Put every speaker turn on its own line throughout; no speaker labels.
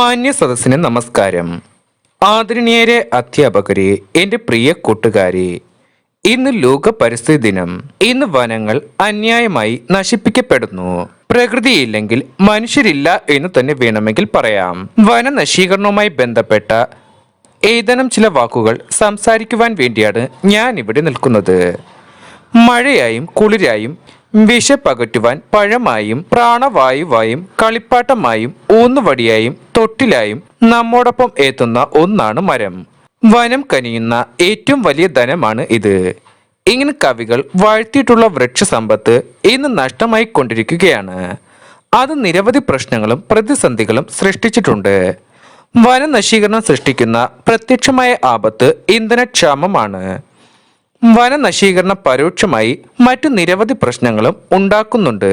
മാന്യ സദസ്സിന് നമസ്കാരം. ആദരണീയരെ അധ്യാപകരെ എന്റെ പ്രിയ കൂട്ടുകാരെ ഇന്ന് ലോക പരിസ്ഥിതി ദിനം. ഇന്ന് വനങ്ങൾ അന്യായമായി നശിപ്പിക്കപ്പെടുന്നു. പ്രകൃതിയില്ലെങ്കിൽ മനുഷ്യരില്ല എന്ന് തന്നെ വേണമെങ്കിൽ പറയാം. വന നശീകരണവുമായി ബന്ധപ്പെട്ട ഏതാനും ചില വാക്കുകൾ സംസാരിക്കുവാൻ വേണ്ടിയാണ് ഞാൻ ഇവിടെ നിൽക്കുന്നത്. മഴയായും കുളിരായും വിശപ്പകറ്റുവാൻ പഴമായും പ്രാണവായുവായും കളിപ്പാട്ടമായും ഊന്നുവടിയായും തൊട്ടിലായും നമ്മോടൊപ്പം എത്തുന്ന ഒന്നാണ് മരം. വനം കനിയുന്ന ഏറ്റവും വലിയ ധനമാണ് ഇത്. ഇങ്ങനെ കവികൾ വാഴ്ത്തിയിട്ടുള്ള വൃക്ഷസമ്പത്ത് ഇന്ന് നഷ്ടമായി കൊണ്ടിരിക്കുകയാണ് അത് നിരവധി പ്രശ്നങ്ങളും പ്രതിസന്ധികളും സൃഷ്ടിച്ചിട്ടുണ്ട്. വനനശീകരണം സൃഷ്ടിക്കുന്ന പ്രത്യക്ഷമായ ആപത്ത് ഇന്ധനക്ഷാമമാണ്. വനനശീകരണം പരോക്ഷമായി മറ്റു നിരവധി പ്രശ്നങ്ങളും ഉണ്ടാക്കുന്നുണ്ട്.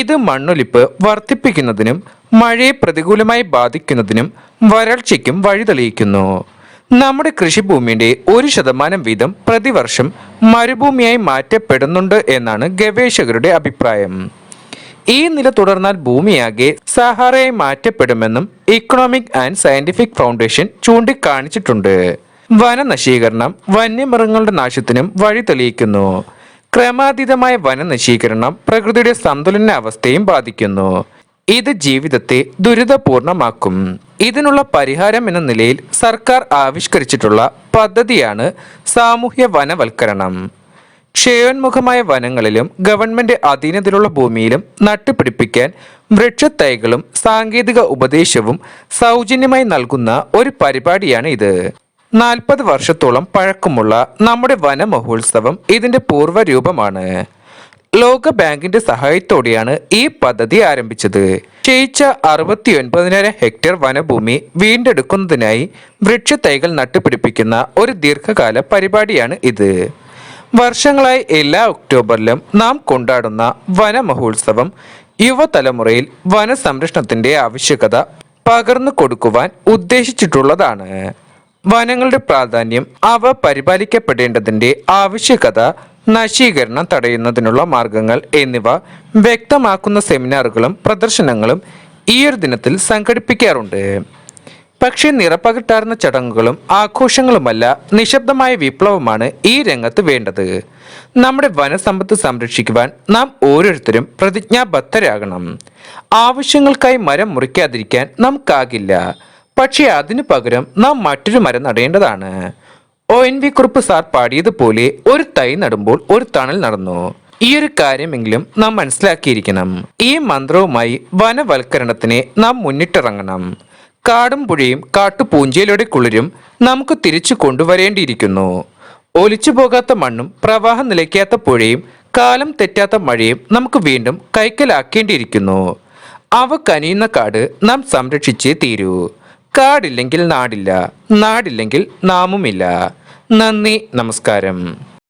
ഇത് മണ്ണൊലിപ്പ് വർദ്ധിപ്പിക്കുന്നതിനും മഴയെ പ്രതികൂലമായി ബാധിക്കുന്നതിനും വരൾച്ചയ്ക്കും വഴിതെളിയിക്കുന്നു. നമ്മുടെ കൃഷിഭൂമിയുടെ ഒരു ശതമാനം വീതം പ്രതിവർഷം മരുഭൂമിയായി മാറ്റപ്പെടുന്നുണ്ട് എന്നാണ് ഗവേഷകരുടെ അഭിപ്രായം. ഈ നില തുടർന്നാൽ ഭൂമിയാകെ സഹാറയായി മാറ്റപ്പെടുമെന്നും ഇക്കണോമിക് ആൻഡ് സയന്റിഫിക് ഫൗണ്ടേഷൻ ചൂണ്ടിക്കാണിച്ചിട്ടുണ്ട്. വനനശീകരണം വന്യമൃഗങ്ങളുടെ നാശത്തിനും വഴി തെളിയിക്കുന്നു. ക്രമാതീതമായ വനനശീകരണം പ്രകൃതിയുടെ സന്തുലനാവസ്ഥയും ബാധിക്കുന്നു. ഇത് ജീവിതത്തെ ദുരിതപൂർണമാക്കും. ഇതിനുള്ള പരിഹാരം എന്ന നിലയിൽ സർക്കാർ ആവിഷ്കരിച്ചിട്ടുള്ള പദ്ധതിയാണ് സാമൂഹ്യ വനവൽക്കരണം. ക്ഷയോന്മുഖമായ വനങ്ങളിലും ഗവൺമെന്റ് അധീനതയിലുള്ള ഭൂമിയിലും നട്ടുപിടിപ്പിക്കാൻ വൃക്ഷത്തൈകളും സാങ്കേതിക ഉപദേശവും സൗജന്യമായി നൽകുന്ന ഒരു പരിപാടിയാണ് ഇത് നാൽപ്പത് വർഷത്തോളം പഴക്കമുള്ള നമ്മുടെ വനമഹോത്സവം ഇതിന്റെ പൂർവ രൂപമാണ് ലോക ബാങ്കിന്റെ സഹായത്തോടെയാണ് ഈ പദ്ധതി ആരംഭിച്ചത്. ക്ഷയിച്ച അറുപത്തി ഒൻപതിനായിരം ഹെക്ടർ വനഭൂമി വീണ്ടെടുക്കുന്നതിനായി വൃക്ഷത്തൈകൾ നട്ടുപിടിപ്പിക്കുന്ന ഒരു ദീർഘകാല പരിപാടിയാണ് ഇത്. വർഷങ്ങളായി എല്ലാ ഒക്ടോബറിലും നാം കൊണ്ടാടുന്ന വനമഹോത്സവം യുവതലമുറയിൽ വനസംരക്ഷണത്തിന്റെ ആവശ്യകത പകർന്നു കൊടുക്കുവാൻ ഉദ്ദേശിച്ചിട്ടുള്ളതാണ്. വനങ്ങളുടെ പ്രാധാന്യം അവ പരിപാലിക്കപ്പെടേണ്ടതിന്റെ ആവശ്യകത നശീകരണം തടയുന്നതിനുള്ള മാർഗങ്ങൾ എന്നിവ വ്യക്തമാക്കുന്ന സെമിനാറുകളും പ്രദർശനങ്ങളും ഈയൊരു ദിനത്തിൽ സംഘടിപ്പിക്കാറുണ്ട്. പക്ഷേ നിറപ്പകിട്ടാർന്ന ചടങ്ങുകളും ആഘോഷങ്ങളുമല്ല നിശബ്ദമായ വിപ്ലവമാണ് ഈ രംഗത്ത് വേണ്ടത്. നമ്മുടെ വനസമ്പത്ത് സംരക്ഷിക്കുവാൻ നാം ഓരോരുത്തരും പ്രതിജ്ഞാബദ്ധരാകണം. ആവശ്യങ്ങൾക്കായി മരം മുറിക്കാതിരിക്കാൻ നമുക്കാകില്ല. പക്ഷേ അതിനു പകരം നാം മറ്റൊരു മരം നടേണ്ടതാണ്. O N V Kurup sir പാടിയതുപോലെ ഒരു തൈ നടുമ്പോൾ ഒരു തണൽ നടന്നു. ഈ ഒരു കാര്യമെങ്കിലും നാം മനസ്സിലാക്കിയിരിക്കണം. ഈ മന്ത്രവുമായി വനവൽക്കരണത്തിന് നാം മുന്നിട്ടിറങ്ങണം. കാടും പുഴയും കാട്ടുപൂഞ്ചയിലൂടെ കുളിരും നമുക്ക് തിരിച്ചു കൊണ്ടുവരേണ്ടിയിരിക്കുന്നു. ഒലിച്ചു പോകാത്ത മണ്ണും പ്രവാഹം നിലയ്ക്കാത്ത പുഴയും കാലം തെറ്റാത്ത മഴയും നമുക്ക് വീണ്ടും കൈക്കലാക്കേണ്ടിയിരിക്കുന്നു. അവ കനിയുന്ന കാട് നാം സംരക്ഷിച്ചേ തീരൂ. കാടില്ലെങ്കിൽ നാടില്ല നാടില്ലെങ്കിൽ നാമുമില്ല. നന്ദി നമസ്കാരം.